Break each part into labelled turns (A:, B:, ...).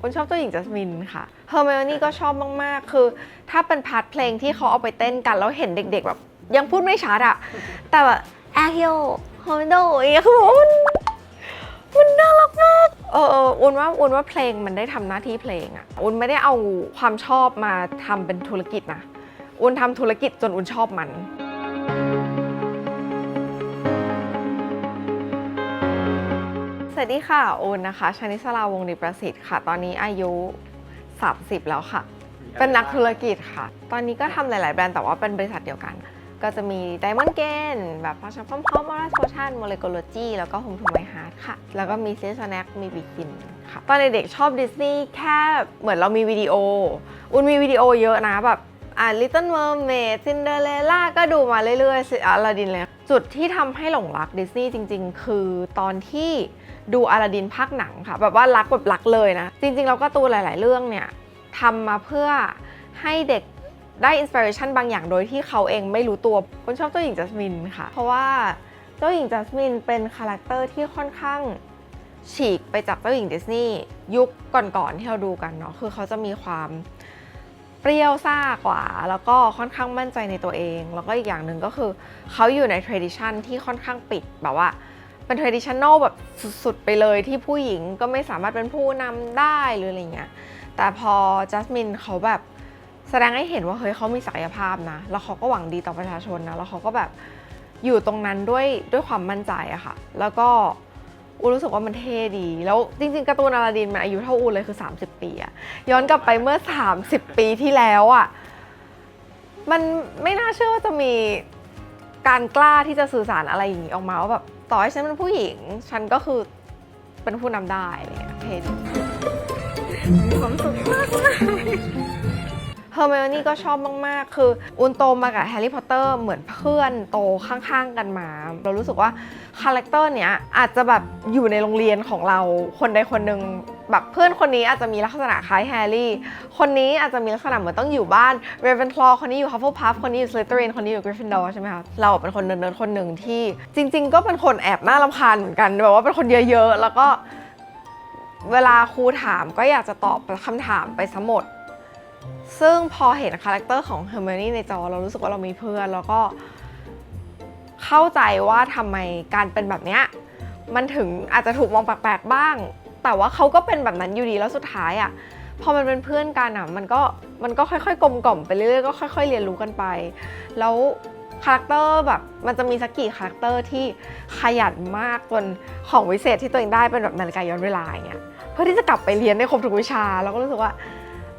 A: อุ้นชอบเจ้าหญิงจัสมินค่ะเฮอร์ i ม o นี่ก็ชอบมาก ๆ คือ ถ้าเป็นพาร์ทเพลงที่เขาเอาไปเต้นกัน แล้วเห็นเด็ก ๆ แบบ ยังพูดไม่ชัดอะแต่แบบแอคโยโฮมโดอย่างเงี้คือมันมันน่ารักมาก เอออุนว่าอุนว่าเพลงมันได้ทำหน้าที่เพลงอะอุนไม่ได้เอาความชอบมาทำเป็นธุรกิจนะอุนทำธุรกิจจนอุนชอบมัน วัสดีค่ะอุ้นนะคะชนิสลาวงศ์ดิประสิทธิ์ค่ะ ตอนนี้อายุ 30 แล้วค่ะ เป็นนักธุรกิจค่ะ ตอนนี้ก็ทำหลาย ๆ แบรนด์แต่ว่าเป็นบริษัทเดียวกัน ก็จะมี Diamond Gain แบบพาชัพพร้อมๆ Oral Potion Molecology แล้วก็ Home to My Heart ค่ะ แล้วก็มี s ซ s Snack มีบิกินค่ะ ตอนเด็กๆชอบดิสนีย์แค่เหมือนเรามีวิดีโอ อุ้นมีวิดีโอเยอะนะแบบอ่า Little Mermaid Cinderella ก็ดูมาเรื่อยๆอลาดินเลย จุดที่ทำให้หลงรักดิสนีย์จริง ๆ คือตอนที่ ดูอลาดินภาคหนังค่ะ แบบว่ารักแบบรักเลยนะ จริงๆเราก็ตูหลาย ๆ เรื่องเนี่ยทำมาเพื่อให้เด็กได้อินสปิเรชันบางอย่างโดยที่เขาเองไม่รู้ตัวคนชอบเจ้าหญิงจัสมินค่ะ เพราะว่าเจ้าหญิงจัสมินเป็นคาแรคเตอร์ที่ค่อนข้างฉีกไปจากเจ้าหญิงดิสนีย์ยุคก่อนๆที่เราดูกันเนาะคือเขาจะมีความเปรี้ยวซ่ากว่า แล้วก็ค่อนข้างมั่นใจในตัวเอง แล้วก็อีกอย่างหนึ่งก็คือ เขาอยู่ใน tradition ที่ค่อนข้างปิดแบบว่า เป็น traditional แบบสุดๆ ไปเลยที่ผู้หญิงก็ไม่สามารถเป็นผู้นำได้หรืออะไรเงี้ย แต่พอจัสมินเขาแบบแสดงให้เห็นว่าเฮ้ยเขามีศักยภาพนะ แล้วเขาก็หวังดีต่อประชาชนนะ แล้วเขาก็แบบอยู่ตรงนั้นด้วยด้วยความมั่นใจอะค่ะ แล้วก็อูรู้สึกว่ามันเท่ดี แล้วจริงๆการ์ตูนอาลาดินมันอายุเท่าอูเลยคือ 30 ปีอะย้อนกลับไปเมื่อ 30 ปีที่แล้วอะมันไม่น่าเชื่อว่าจะมี การกล้าที่จะสื่อสารอะไรอย่างนี้ออกมาว่าแบบต่อให้ฉันเป็นผู้หญิง ฉันก็คือเป็นผู้นำได้อะไรเงี้ยเท่ดีมีความสุขมากเฮอร์ i ม o นี่ก็ชอบมาก ๆ คืออุนโตมากับแฮร์รี่พอตเตอร์เหมือนเพื่อนโตข้าง ๆ กันมา เรารู้สึกว่าคาแรคเตอร์เนี้ยอาจจะแบบอยู่ในโรงเรียนของเราคนใดคนหนึ่ง แบบเพื่อนคนนี้อาจจะมีลักษณะคล้ายแฮร์รี่ คนนี้อาจจะมีลักษณะเหมือนต้องอยู่บ้านเรเวนคลอคนนี้อยู่ฮัฟเฟิลพัฟคนนี้อยู่สลิตเ r อรคนนี้อยู่กริฟฟินดอร์ใช่ไหมคะ เราเป็นคนเนิร์ดๆคนหนึ่งที่จริง ๆ ก็เป็นคนแอบน่ารำคาญเหมือนกันแบบว่าเป็นคนเยอะๆ แล้วก็เวลาครูถามก็อยากจะตอบคำถามไปซะหมด ซึ่งพอเห็นคาแรคเตอร์ของเฮอร์ i มนี่ในจอเรารู้สึกว่าเรามีเพื่อน แล้วก็เข้าใจว่าทำไมการเป็นแบบเนี้ยมันถึงอาจจะถูกมองแปลกๆบ้าง แต่ว่าเขาก็เป็นแบบนั้นอยู่ดีแล้วสุดท้ายอะ่ะพอมันเป็นเพื่อนกันอะมันก็มันก็ค่อยๆกลมกล่อมไปเรื่อยๆก็ค่อย ๆ เรียนรู้กันไป แล้วคาแรคเตอร์แบบมันจะมีสักกี่คาแรคเตอร์ที่ขยันมากจนของวิเศษที่ตัวเองได้เป็นแบบนาฬิกาย้อนเวลาอย่างเงี้ยเพื่อที่จะกลับไปเรียนได้ครบทุกวิชาแล้วก็รู้สึกว่า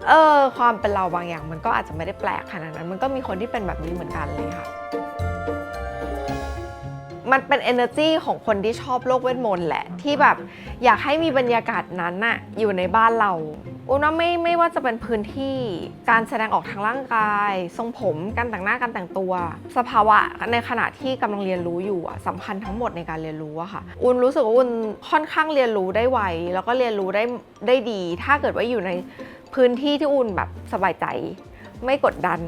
A: เออความเป็นเราบางอย่าง มันก็อาจจะไม่ได้แปลกขนาดนั้น มันก็มีคนที่เป็นแบบนี้เหมือนกันเลยค่ะ มันเป็น energy ของคนที่ชอบโลกเวทมนต์แหละ ที่แบบอยากให้มีบรรยากาศนั้นน่ะอยู่ในบ้านเราอุนว่าไม่ไม่ว่าจะเป็นพื้นที่การแสดงออกทางร่างกาย ทรงผมการแต่งหน้าการแต่งตัว สภาวะในขณะที่กำลังเรียนรู้อยู่อะสำคัญทั้งหมดในการเรียนรู้อะค่ะอุนรู้สึกว่าอุนค่อนข้างเรียนรู้ได้ไวแล้วก็เรียนรู้ได้ได้ดี ถ้าเกิดว่าอยู่ในพื้นที่ที่อุนแบบสบายใจ ไม่กดดัน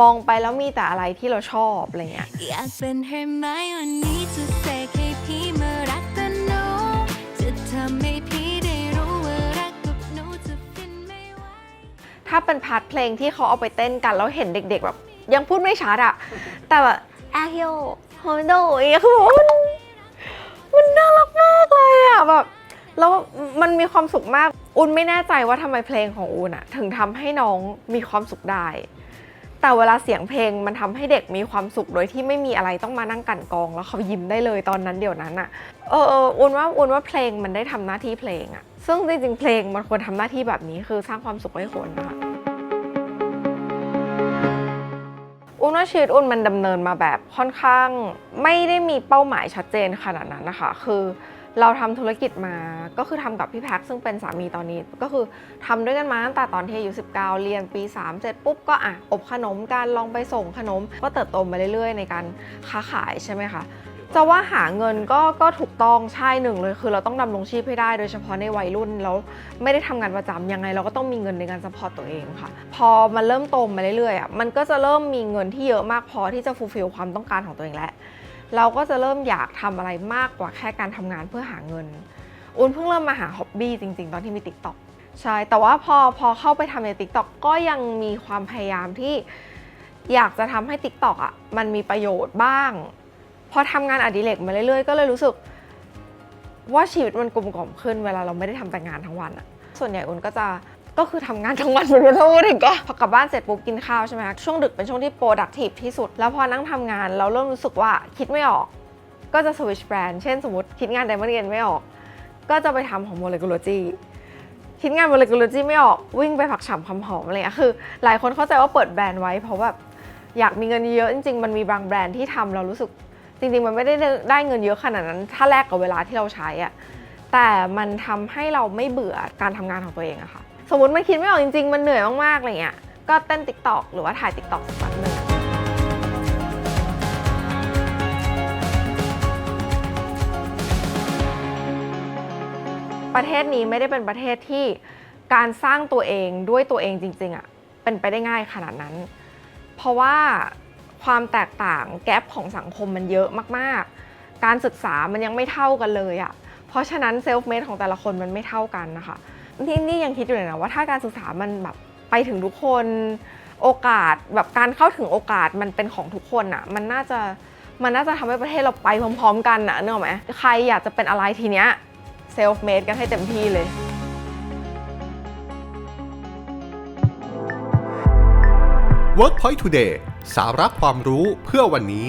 A: มองไปแล้วมีแต่อะไรที่เราชอบอะไรเงี้ย
B: อยากเป็นเฮอร์ไมโอนี่จะเสกให้พี่มารักกันหนูจะทำให้พี่ได้รู้ว่ารักกับหนูจะฟินไม่ไหว
A: ถ้าเป็นพาร์ทเพลงที่เขาเอาไปเต้นกันแล้วเห็นเด็กๆแบบยังพูดไม่ชัดอะแต่แบบแอคโยโฮมโดอย่างเงี้ยคือแบบมันมันน่ารักมากเลยอะแบบแล้วมันมีความสุขมาก อุนไม่แน่ใจว่าทำไมเพลงของอุนอะถึงทำให้น้องมีความสุขได้ แต่เวลาเสียงเพลงมันทำให้เด็กมีความสุขโดยที่ไม่มีอะไรต้องมานั่งกั่นกอง แล้วเขายิ้มได้เลยตอนนั้นเดี๋ยวนั้นอะเออเอออุนว่าอุนว่าเพลงมันได้ทำหน้าที่เพลงอะซึ่งจริงๆเพลงมันควรทำหน้าที่แบบนี้คือสร้างความสุขให้คนนะคะอุ้นว่าชีวิตอุ้นมันดำเนินมาแบบค่อนข้าง ไม่ได้มีเป้าหมายชัดเจนขนาดนั้นนะคะ คือเราทำธุรกิจมาก็คือทำกับพี่แพ็คซึ่งเป็นสามีตอนนี้ ก็คือทำด้วยกันมาตั้งแต่ตอนที่อายุ19 เรียนปี 3 เสร็จปุ๊บก็อะอบขนมกันลองไปส่งขนม ก็เติบโตมาเรื่อยๆ ในการค้าขายใช่ไหมคะจะว่าหาเงินก็ก็ถูกต้องใช่หนึ่งเลย คือเราต้องดำรงชีพให้ได้โดยเฉพาะในวัยรุ่นแล้วไม่ได้ทำงานประจำยังไง เราก็ต้องมีเงินในการสปอร์ตตัวเองค่ะ พอมันเริ่มโตมาเรื่อยๆอะมันก็จะเริ่มมีเงินที่เยอะมากพอที่จะฟูลฟิลความต้องการของตัวเองแล้ว เราก็จะเริ่มอยากทำอะไรมากกว่าแค่การทำงานเพื่อหาเงินอุ้นเพิ่งเริ่มมาหาฮ็อบบี้จริง ๆ ตอนที่มีติ๊กต็อกใช่ แต่ว่าพอพอเข้าไปทำใน TikTok ก็ยังมีความพยายามที่อยากจะทำให้ TikTok อะมันมีประโยชน์บ้าง พอทำงานอดิเรกมาเรื่อยๆ ก็เลยรู้สึก ว่าชีวิตมันกลมกล่อมขึ้นเวลาเราไม่ได้ทำแต่งานทั้งวันอะ ส่วนใหญ่อุ่นก็จะ ก็คือทำงานทั้งวันเหมือนกันถ้าพูดถึงก็พอกลับบ้านเสร็จปุ๊บกินข้าวใช่ไหมคะช่วงดึกเป็นช่วงที่ productive ที่สุด แล้วพอนั่งทำงานเราเริ่มรู้สึกว่าคิดไม่ออก ก็จะ switch brand เช่นสมมติคิดงาน Diamond Gain ไม่ออก ก็จะไปทำของ Molecology คิดงาน Molecology ไม่ออกวิ่งไปผักฉ่ำคำหอมอะไรอย่างเงี้ยคือ หลายคนเข้าใจว่าเปิดแบรนด์ไว้เพราะแบบอยากมีเงินเยอะจริงๆ มันมีบางแบรนด์ที่ทำเรารู้สึกจริงๆ มันไม่ได้ได้เงินเยอะขนาดนั้น ถ้าแลกกับเวลาที่เราใช้อะแต่มันทำให้เราไม่เบื่อการทำงานของตัวเองอะค่ะ สมมติมันคิดไม่ออกจริงๆ มันเหนื่อยมากๆอะไรเงี้ย ก็เต้นติ๊กตอกหรือว่าถ่ายติ๊กตอกสักแป๊บหนึงประเทศนี้ไม่ได้เป็นประเทศที่การสร้างตัวเองด้วยตัวเองจริงๆอะเป็นไปได้ง่ายขนาดนั้น เพราะว่าความแตกต่างแกลบของสังคมมันเยอะมากๆ การศึกษามันยังไม่เท่ากันเลยอะ่ะเพราะฉะนั้นเซลฟ์เมดของแต่ละคนมันไม่เท่ากันนะคะ นี่นี่ยังคิดอยู่เลยนะว่าถ้าการศึกษามันแบบไปถึงทุกคนโอกาสแบบการเข้าถึงโอกาสมันเป็นของทุกคนอะ่ะมันน่าจะมันน่าจะทำให้ประเทศเราไปพร้อม ๆ กันนะเนกอะไหมใครอยากจะเป็นอะไรทีเนี้ยเซลฟ์เมดกันให้เต็มที่เลย
C: WorkPoint Today สาระความรู้เพื่อวันนี้